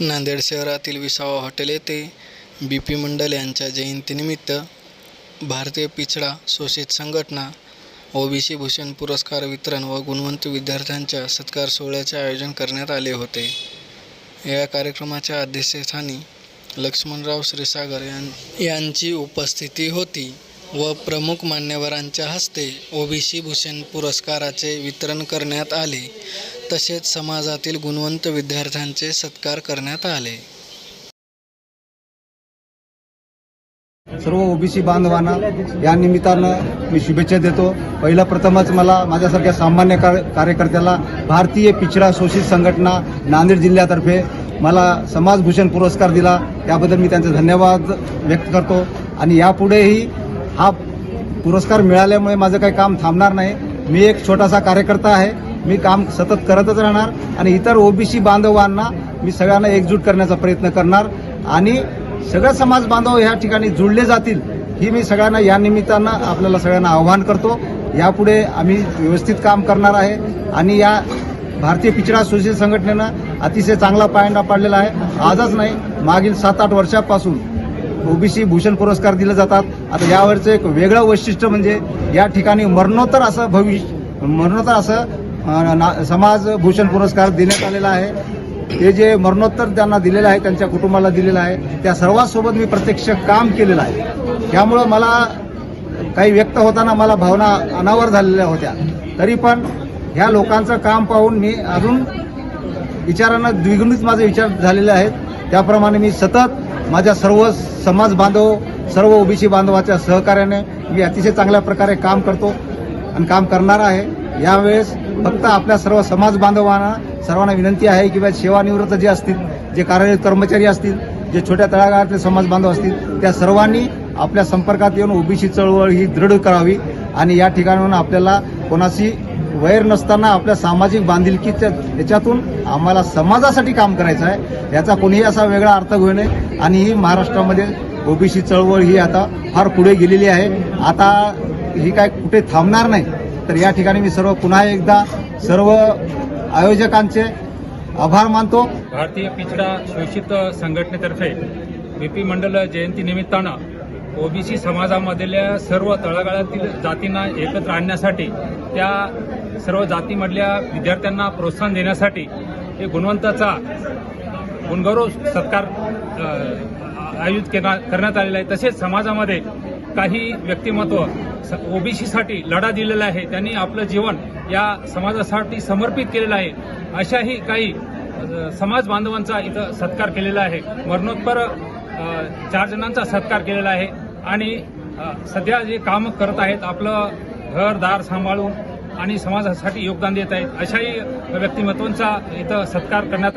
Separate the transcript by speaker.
Speaker 1: नांदेड शहरातील विसावा हॉटेल येथे बी पी मंडल यांच्या जयंतीनिमित्त भारतीय पिछडा शोषित संघटना ओबीसी भूषण पुरस्कार वितरण व गुणवंत विद्यार्थ्यांच्या सत्कार सोहळ्याचे आयोजन करण्यात आले होते. या कार्यक्रमाच्या अध्यक्षस्थानी लक्ष्मणराव श्रीसागर यां यांची उपस्थिती होती व प्रमुख मान्यवरांच्या हस्ते ओबीसी भूषण पुरस्काराचे वितरण करण्यात आले. तसेच समाजातील गुणवंत विद्यार्थ्यांचे सत्कार करण्यात आले.
Speaker 2: सर्व ओबीसी बांधवांना या निमित्तानं मी शुभेच्छा देतो. पहिलं प्रथमच मला माझ्यासारख्या सामान्य कार्यकर्त्याला भारतीय पिछडा शोषित संघटना नांदेड जिल्ह्यातर्फे मला समाजभूषण पुरस्कार दिला. त्याबद्दल मी त्यांचे धन्यवाद व्यक्त करतो. आणि यापुढेही हा पुरस्कार मिळाल्यामुळे माझं काही काम थांबणार नाही. मी एक छोटासा कार्यकर्ता आहे. मी काम सतत करतच राहणार आणि इतर ओबीसी बांधवांना मी सगळ्यांना एकजूट करण्याचा प्रयत्न करणार आणि सगळे समाज बांधव ह्या ठिकाणी जुळले जातील ही मी सगळ्यांना या निमित्तानं आपल्याला सगळ्यांना आव्हान करतो. यापुढे आम्ही व्यवस्थित काम करणार आहे आणि या भारतीय पिछडा शोषित संघटनेनं अतिशय चांगला पायंडा पाडलेला आहे. आजच नाही मागील सात आठ वर्षापासून ओबीसी भूषण पुरस्कार दिले जातात. आता यावरचं एक वेगळं वैशिष्ट्य म्हणजे या ठिकाणी मरणोत्तर असं भविष्य मरणोत्तर असं ना- समाज भूषण पुरस्कार देण्यात आलेला आहे. ते जे मरणोत्तर त्यांना दिलेलं आहे त्यांच्या कुटुंबाला दिलेलं आहे त्या सर्वांसोबत मी प्रत्यक्ष काम केलेलं आहे. त्यामुळं मला काही व्यक्त होताना मला भावना अनावर झालेल्या होत्या. तरी पण ह्या लोकांचं काम पाहून मी अजून विचारानं द्विगुणित माझे विचार झालेले आहेत. त्याप्रमाणे मी सतत माझ्या सर्व समाज बांधव सर्व ओबीसी बांधवाच्या सहकार्याने मी अतिशय चांगल्या प्रकारे काम करतो आणि काम करणार आहे. यावेळेस फक्त आपल्या सर्व समाज बांधवांना सर्वांना विनंती आहे की सेवानिवृत्त जे असतील जे कार्यरत कर्मचारी असतील जे छोट्या तळागाळातले समाज बांधव असतील त्या सर्वांनी आपल्या संपर्कात येऊन ओबीसी चळवळ ही दृढ करावी आणि या ठिकाणाहून आपल्याला कोणाशी वैर नसताना आपल्या सामाजिक बांधिलकीच्या याच्यातून आम्हाला समाजासाठी काम करायचं आहे याचा कोणीही असा वेगळा अर्थ घेऊ नये. आणि ही महाराष्ट्रामध्ये ओबीसी चळवळ ही आता फार पुढे गेलेली आहे. आता ही काय कुठे थांबणार नाही. तर या ठिकाणी मी सर्व पुन्हा एकदा सर्व आयोजकांचे आभार मानतो.
Speaker 3: भारतीय पिछडा शोषित संघटनेतर्फे बीपी मंडल जयंती निमित्तानं ओबीसी समाजामधल्या सर्व तळागाळातील जातींना एकत्र आणण्यासाठी त्या सर्व जातीमधल्या विद्यार्थ्यांना प्रोत्साहन देण्यासाठी हे गुणवंताचा गुणगौरव सत्कार आयोजित करण्यात आलेला आहे. तसेच समाजामध्ये काही व्यक्तिमत्व ओबीसीसाठी लढा दिलेला आहे. त्यांनी आपलं जीवन या समाजासाठी समर्पित केलेलं आहे. अशाही काही समाज बांधवांचा इथं सत्कार केलेला आहे. मरणोत्तर चार जणांचा सत्कार केलेला आहे. आणि सध्या जे काम करत आहेत आपलं घरदार सांभाळून आणि समाजासाठी योगदान देत आहेत अशाही व्यक्तिमत्वांचा इथं सत्कार करण्यात